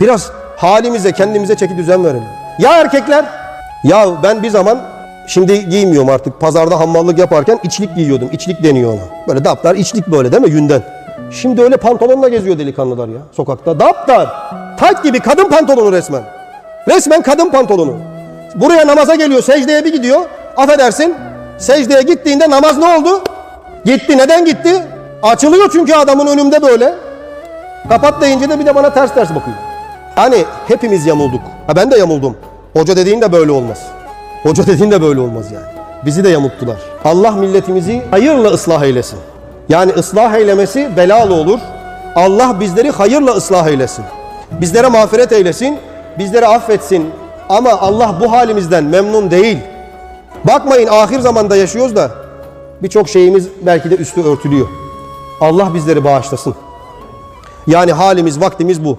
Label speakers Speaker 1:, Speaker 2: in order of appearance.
Speaker 1: Biraz halimize kendimize çeki düzen verelim. Ya erkekler? Ya ben bir zaman şimdi giymiyorum artık. Pazarda hammallık yaparken içlik giyiyordum. İçlik deniyor ona. Böyle daptar içlik böyle değil mi yünden. Şimdi öyle pantolonla geziyor delikanlılar ya sokakta. Daptar. Tayt gibi kadın pantolonu resmen. Resmen kadın pantolonu. Buraya namaza geliyor secdeye bir gidiyor. Affedersin secdeye gittiğinde namaz ne oldu? Gitti. Neden gitti? Açılıyor çünkü adamın önümde böyle. Kapat deyince de bir de bana ters ters bakıyor. Hani hepimiz yamulduk. Ha ben de yamuldum. Hoca dediğin de böyle olmaz. Hoca dediğin de böyle olmaz yani. Bizi de yamulttular. Allah milletimizi hayırla ıslah eylesin. Yani ıslah eylemesi belalı olur. Allah bizleri hayırla ıslah eylesin. Bizlere mağfiret eylesin. Bizleri affetsin. Ama Allah bu halimizden memnun değil. Bakmayın ahir zamanda yaşıyoruz da birçok şeyimiz belki de üstü örtülüyor. Allah bizleri bağışlasın. Yani halimiz, vaktimiz bu.